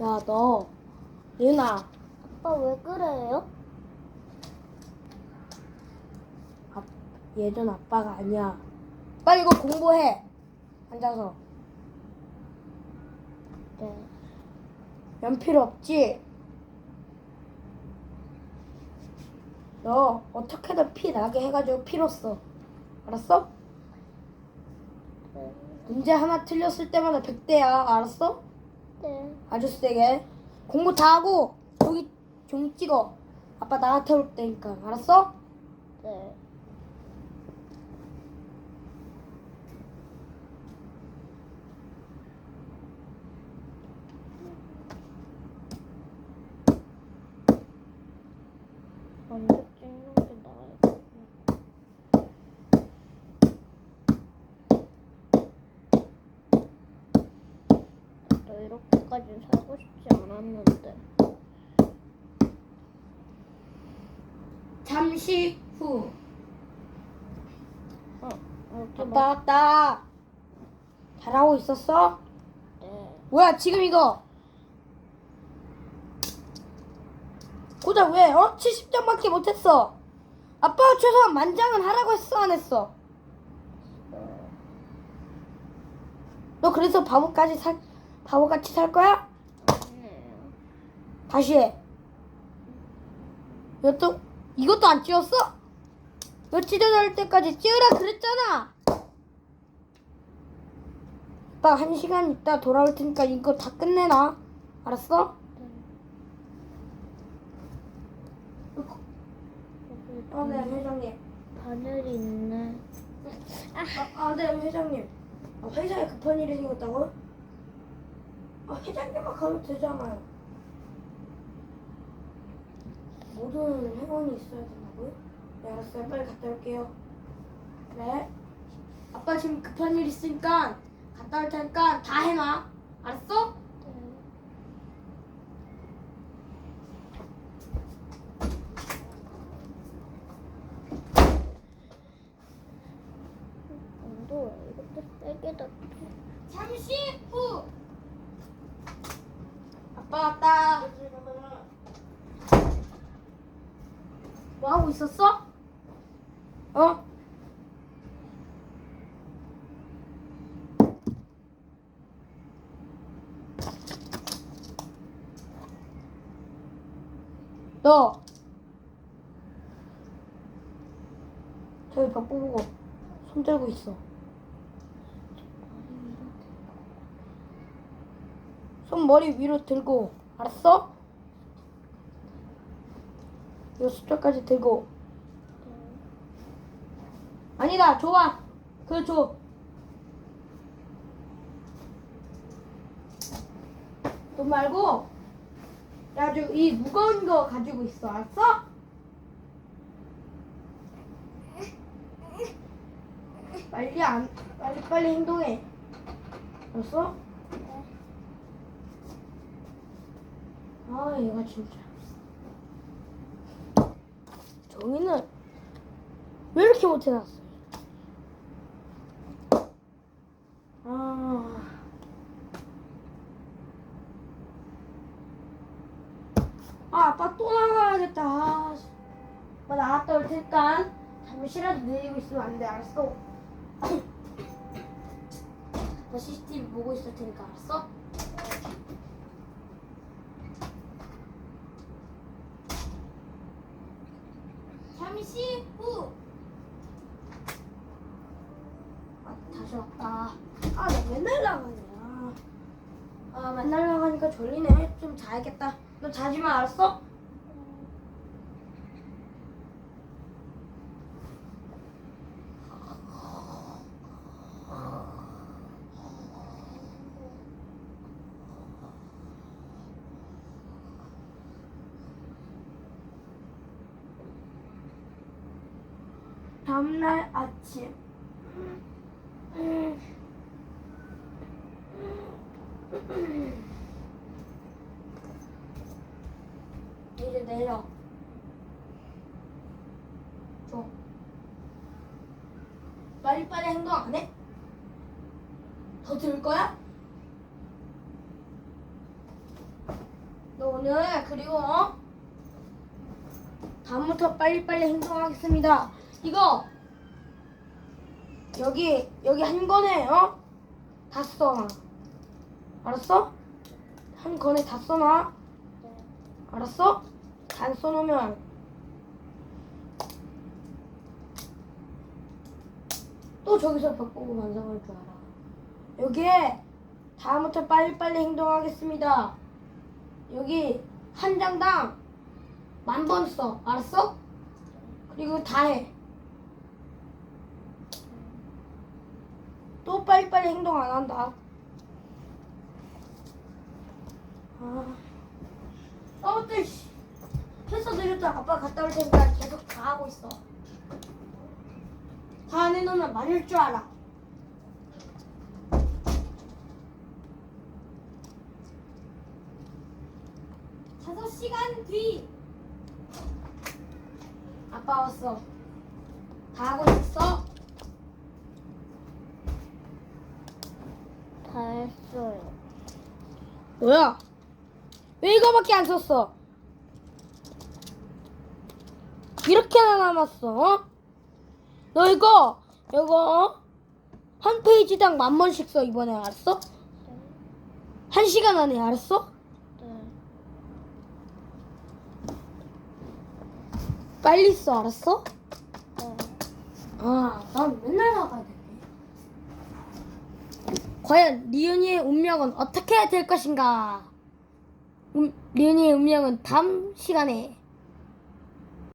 야, 너. 예은아, 아빠 왜 그래요? 아, 예전 아빠가 아니야. 빨리 이거 공부해. 앉아서. 네. 연필 없지? 너 어떻게든 피 나게 해가지고 피로 써. 알았어? 네. 문제 하나 틀렸을 때마다 100대야. 알았어? 네. 아주 세게. 공부 다 하고 여기 종 찍어. 아빠 나한테 올 테니까. 알았어? 네. 먼저 찍는 게 나아요. 나 이렇게까지 살고 싶지 않았는데. 잠시 후. 어, 이렇게 아빠 왔다. 잘하고 있었어? 네. 뭐야 지금 이거 고작 왜 어? 70점밖에 못했어 아빠가 최소한 만장은 하라고 했어 안 했어 어, 너 그래서 바보까지 살 바보같이 살 거야? 아니에요. 다시 해 이것도 이것도 안 찍었어? 너 찢어질 때까지 찍으라 그랬잖아 아빠 한 시간 있다 돌아올 테니까 이거 다 끝내놔 알았어? 어, 네, 회장님. 바늘이 있네. 아, 아, 네, 회장님. 아, 회사에 급한 일이 생겼다고요? 아, 회장님만 가면 되잖아요. 모든 회원이 있어야 된다고요? 네, 알았어요. 빨리 갔다 올게요. 네. 아빠 지금 급한 일 있으니까 갔다 올 테니까 다 해놔. 알았어? 잠시 후. 아빠 왔다. 뭐 하고 있었어? 어? 너 저기 벽 보고 손 들고 있어. 손 머리 위로 들고 알았어? 이 숫자까지 들고. 아니다 그거 줘. 돈 말고 아주 이 무거운 거 가지고 있어. 알았어? 빨리 안 빨리 빨리 행동해. 알았어? 아 얘가 진짜 정이는 왜 이렇게 못해놨어? 아, 아 아빠 또 나가야겠다. 아, 씨. 아빠 나갔다 올 테니까 잠시라도 내리고 있으면 안 돼, 알았어? 나 CCTV 보고 있을 테니까 알았어? 잠시 후. 아, 다시 왔다. 아, 나 맨날 나가냐. 아, 맨날 나가니까 졸리네. 좀 자야겠다. 너 자지 마, 알았어? 다음날 아침. 이제 내려. 줘. 빨리빨리 행동 안 해? 더 들 거야? 너 오늘 그리고 어? 다음부터 빨리빨리 행동하겠습니다. 이거 여기 여기 한 권에 어? 다 써놔. 알았어? 한 권에 다 써놔. 네. 알았어? 안 써놓으면 또 저기서 벽 보고 완성할 줄 알아. 여기에 다음부터 빨리빨리 행동하겠습니다. 여기 한 장당 만 번 써. 알았어? 그리고 다 해. 또 빨리빨리 행동 안 한다. 아. 아무튼 씨. 회사 내렸다 아빠 갔다 올 테니까 계속 다 하고 있어. 다안 해놓으면 말릴 줄 알아. 다섯 시간 뒤. 아빠 왔어. 다 하고 있어? 다 했어요. 뭐야? 왜 이거밖에 안 썼어? 이렇게나 남았어? 어? 너 이거 이거 어? 한 페이지당 만 번씩 써 이번에 알았어? 네. 한 시간 안에 알았어? 네. 빨리 써 알았어? 네. 아, 난 맨날 나가야 되네. 과연 리은이의 운명은 어떻게 될 것인가? 음, 리은이의 운명은 다음 시간에